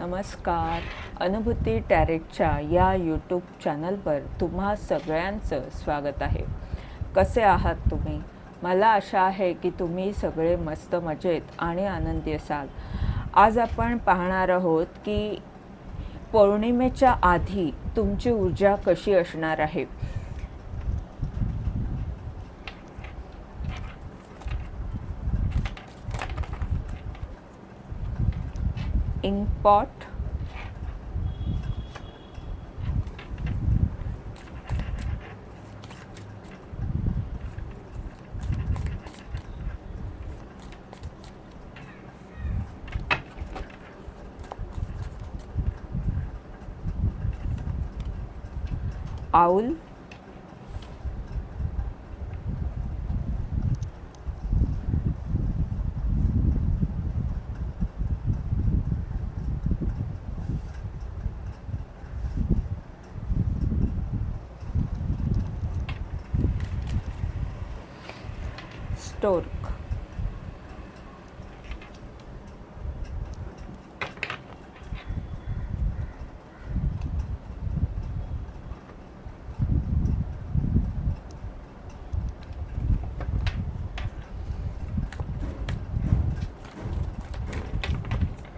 नमस्कार. अनुभूती टॅरेटच्या या यूट्यूब चॅनलवर तुम्हा सगळ्यांचं स्वागत आहे. कसे आहात तुम्ही? मला आशा आहे की तुम्ही सगळे मस्त मजेत आणि आनंदी असाल. आज आपण पाहणार आहोत की पौर्णिमेच्या आधी तुमची ऊर्जा कशी असणार आहे? ink pot owl. Stork.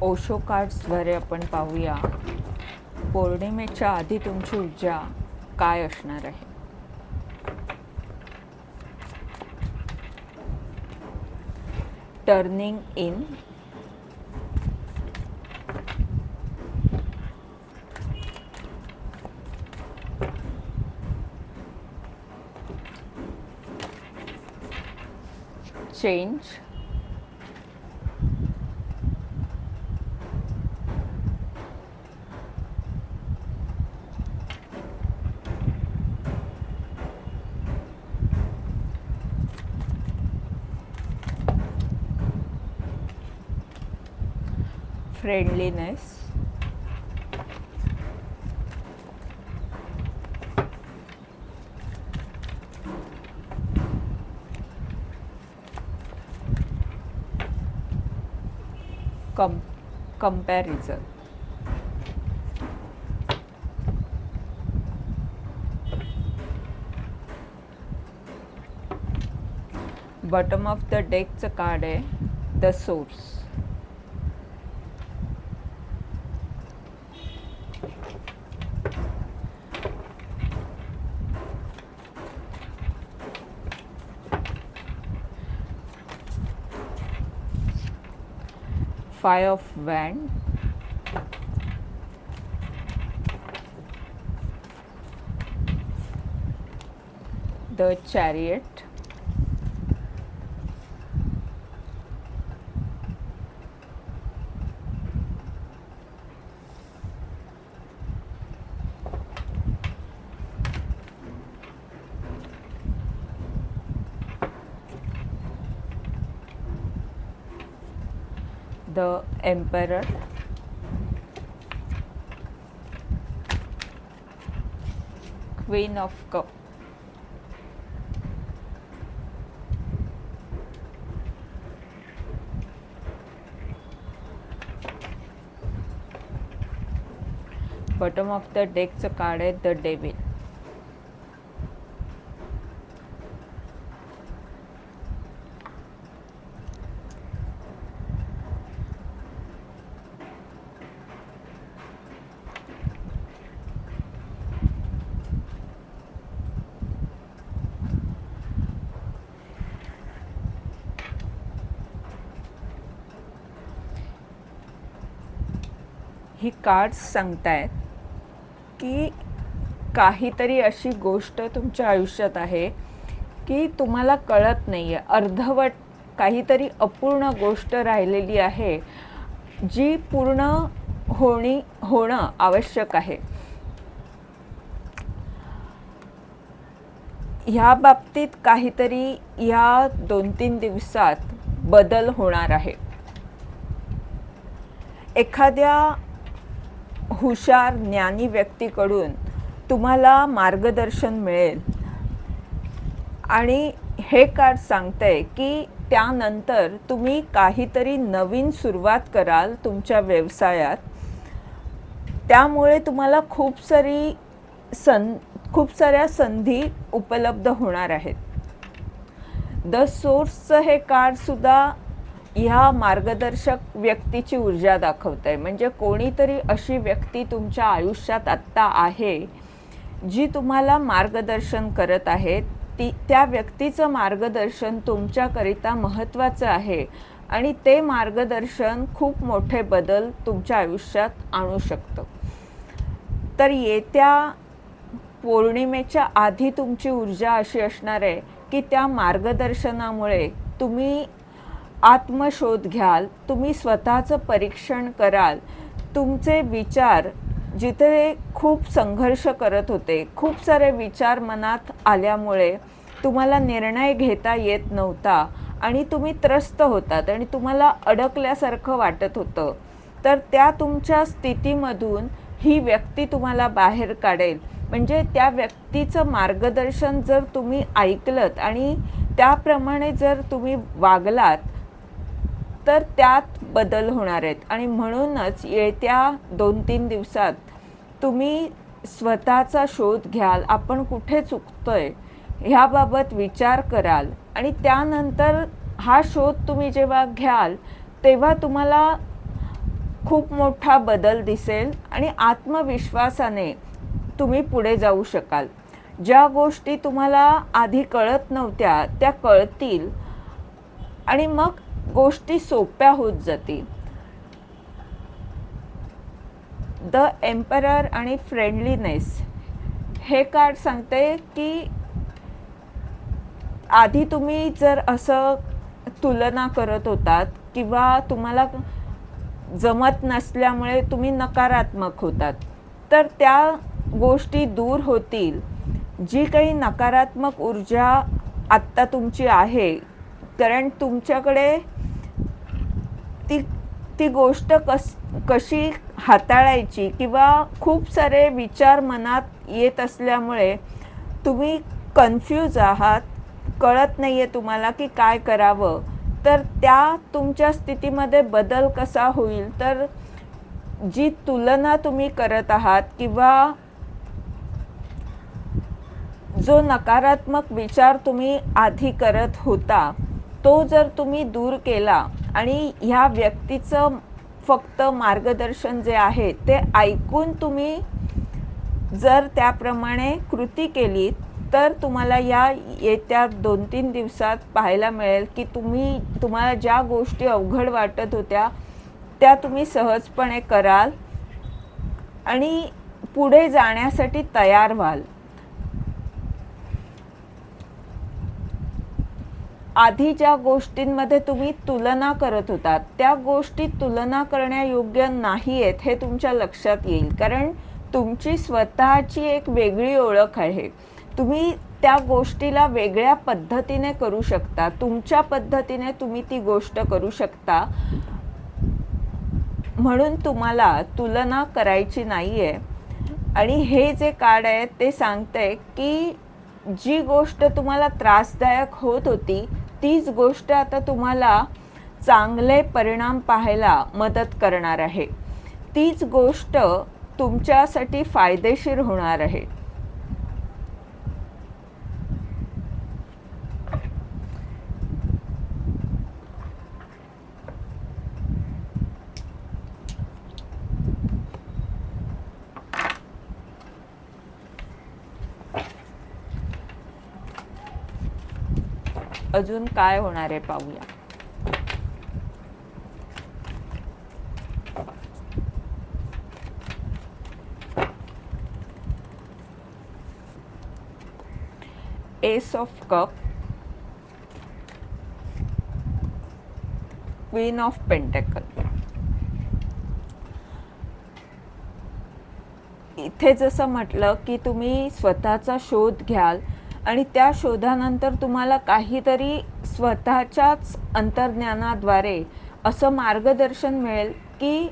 Osho कार्ड्सद्वारे आपण पाहूया. पौर्णिमेच्या आधी तुमची ऊर्जा काय असणार आहे? turning in. Change. Friendliness come comparison bottom of the डेकचं कार्ड आहे the source five of wand the chariot the emperor queen of cup bottom of the deckचं कार्ड आहे द डेविल ही कार्ड्स सांगतायत की काहीतरी अशी गोष्ट तुमच्या आयुष्यात आहे की तुम्हाला कळत नाही आहे अर्धवट काहीतरी अपूर्ण गोष्ट राहिलेली आहे जी पूर्ण होणी होणं आवश्यक आहे. ह्या बाबतीत काहीतरी या दोन तीन दिवसात बदल होणार आहे. एखाद्या हुशार ज्ञानी व्यक्तीकडून तुम्हाला मार्गदर्शन मिळेल. आणि हे कार्ड सांगतंय की त्यानंतर तुम्ही काहीतरी नवीन सुरुवात कराल तुमच्या व्यवसायात. त्यामुळे तुम्हाला खूप सारी सं खूप साऱ्या संधी उपलब्ध होणार आहेत. द सोर्सचं हे कार्डसुद्धा ह्या मार्गदर्शक व्यक्तीची ऊर्जा दाखवत आहे म्हणजे कोणीतरी अशी व्यक्ती तुमच्या आयुष्यात आत्ता आहे जी तुम्हाला मार्गदर्शन करत आहे. ती त्या व्यक्तीचं मार्गदर्शन तुमच्याकरिता महत्त्वाचं आहे आणि ते मार्गदर्शन खूप मोठे बदल तुमच्या आयुष्यात आणू शकतं. तर येत्या पौर्णिमेच्या आधी तुमची ऊर्जा अशी असणार आहे की त्या मार्गदर्शनामुळे तुम्ही आत्मशोध घ्याल तुम्ही स्वतःचं परीक्षण कराल. तुमचे विचार जिथे खूप संघर्ष करत होते खूप सारे विचार मनात आल्यामुळे तुम्हाला निर्णय घेता येत नव्हता आणि तुम्ही त्रस्त होतात आणि तुम्हाला अडकल्यासारखं वाटत होतं. तर त्या तुमच्या स्थितीमधून ही व्यक्ती तुम्हाला बाहेर काढेल. म्हणजे त्या व्यक्तीचं मार्गदर्शन जर तुम्ही ऐकलत आणि त्याप्रमाणे जर तुम्ही वागलात तर त्यात बदल होणार आहेत. आणि म्हणूनच येत्या दोन तीन दिवसात तुम्ही स्वतःचा शोध घ्याल आपण कुठे चुकतोय ह्याबाबत विचार कराल. आणि त्यानंतर हा शोध तुम्ही जेव्हा घ्याल तेव्हा तुम्हाला खूप मोठा बदल दिसेल आणि आत्मविश्वासाने तुम्ही पुढे जाऊ शकाल. ज्या गोष्टी तुम्हाला आधी कळत नव्हत्या त्या कळतील. आणि मग गोष्टी सोप्या होत जातील. द एम्परर आणि फ्रेंडलीनेस हे कार्ड सांगते की आधी तुम्ही जर असं तुलना करत होतात किंवा तुम्हाला जमत नसल्यामुळे तुम्ही नकारात्मक होतात तर त्या गोष्टी दूर होतील. जी काही नकारात्मक ऊर्जा आत्ता तुमची आहे कारण तुमच्याकडे ती ती गोष्ट कस कशी हाताळायची किंवा खूप सारे विचार मनात येत असल्यामुळे तुम्ही कन्फ्यूज आहात कळत नाही आहे तुम्हाला की काय करावं. तर त्या तुमच्या स्थितीमध्ये बदल कसा होईल? तर जी तुलना तुम्ही करत आहात किंवा जो नकारात्मक विचार तुम्ही आधी करत होता तो जर तुम्ही दूर केला आणि ह्या व्यक्तीचं फक्त मार्गदर्शन जे आहे ते ऐकून तुम्ही जर त्याप्रमाणे कृती केली तर तुम्हाला या येत्या दोन तीन दिवसात पाहायला मिळेल की तुम्ही तुम्हाला ज्या गोष्टी अवघड वाटत होत्या त्या तुम्ही सहजपणे कराल आणि पुढे जाण्यासाठी तयार व्हाल. आधी ज्या गोष्टींमध्ये तुम्ही तुलना करत होतात. त्या गोष्टी तुलना करण्यायोग्य नाही आहेत हे तुमच्या लक्षात येईल. कारण तुमची स्वतःची एक वेगळी ओळख आहे. तुम्ही त्या गोष्टीला वेगळ्या पद्धतीने करू शकता. तुमच्या पद्धतीने तुम्ही ती गोष्ट करू शकता. म्हणून तुम्हाला तुलना करायची नाही आहे आणि हे जे कार्ड आहे ते सांगतंय की जी गोष्ट तुम्हाला त्रासदायक होत होती तीच गोष्ट आता तुम्हाला चांगले परिणाम पाहायला मदत करणार आहे. तीच गोष्ट तुमच्यासाठी फायदेशीर होणार आहे. अजून काय होणार आहे पाहूया. Ace of cup queen of pentacle इथे जसं म्हटलं की तुम्ही स्वतःचा शोध घ्याल आणि त्या शोधानंतर तुम्हाला काहीतरी स्वतःच्याच अंतर्ज्ञानाद्वारे असं मार्गदर्शन मिळेल की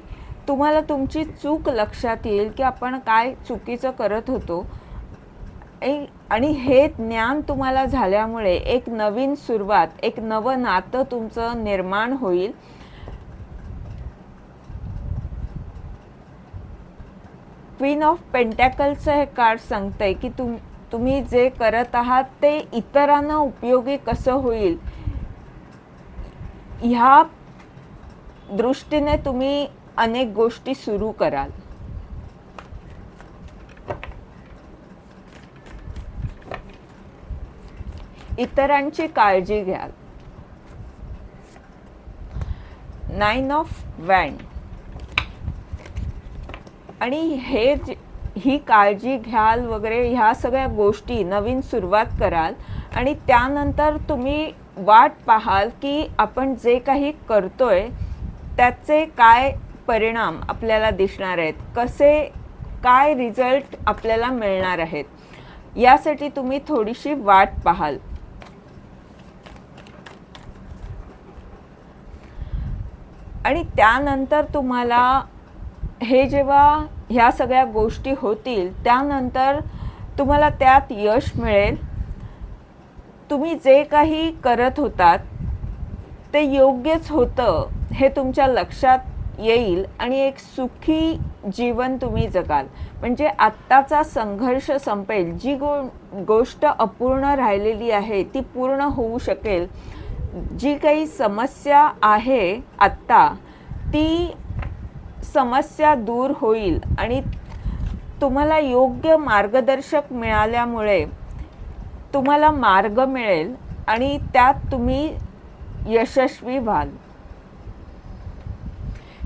तुम्हाला तुमची चूक लक्षात येईल की आपण काय चुकीचं करत होतो. ए- आणि हे ज्ञान तुम्हाला झाल्यामुळे एक नवीन सुरुवात एक नवं नातं तुमचं निर्माण होईल. क्वीन ऑफ पेंटॅकलचं हे कार्ड सांगतंय की तुम तुम्ही जे करत आहात ते इतरांना उपयोगी कसं होईल? ह्या दृष्टीने तुम्ही अनेक गोष्टी सुरू कराल. इतरांची काळजी घ्याल. नाईन ऑफ वॅन आणि हे जे- ही काळजी घ्याल वगैरे ह्या सगळ्या गोष्टी नवीन सुरुवात कराल. आणि त्यानंतर तुम्ही वाट पाहाल की आपण जे काही करतोय त्याचे काय परिणाम आपल्याला दिसणार आहेत? कसे काय रिझल्ट आपल्याला मिळणार आहेत? यासाठी तुम्ही थोडीशी वाट पाहाल. आणि त्यानंतर तुम्हाला हे जेव्हा ह्या सगळ्या गोष्टी होतील त्यानंतर तुम्हाला त्यात यश मिळेल. तुम्ही जे काही करत होतात ते योग्यच होतं हे तुमच्या लक्षात येईल आणि एक सुखी जीवन तुम्ही जगाल. म्हणजे आत्ताचा संघर्ष संपेल जी गो गोष्ट अपूर्ण राहिलेली आहे ती पूर्ण होऊ शकेल. जी काही समस्या आहे आत्ता ती समस्या दूर होईल आणि तुम्हाला योग्य मार्गदर्शक मिळाल्यामुळे तुम्हाला मार्ग मिळेल आणि त्यात तुम्ही यशस्वी व्हाल.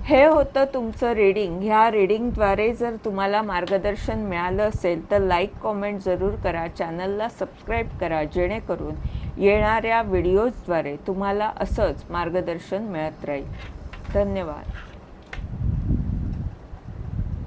हे होतं तुमचं रीडिंग ह्या रीडिंगद्वारे जर तुम्हाला मार्गदर्शन मिळालं असेल तर लाईक कॉमेंट जरूर करा. चॅनलला सबस्क्राईब करा. जेणेकरून येणाऱ्या व्हिडिओजद्वारे तुम्हाला असंच मार्गदर्शन मिळत राहील. धन्यवाद.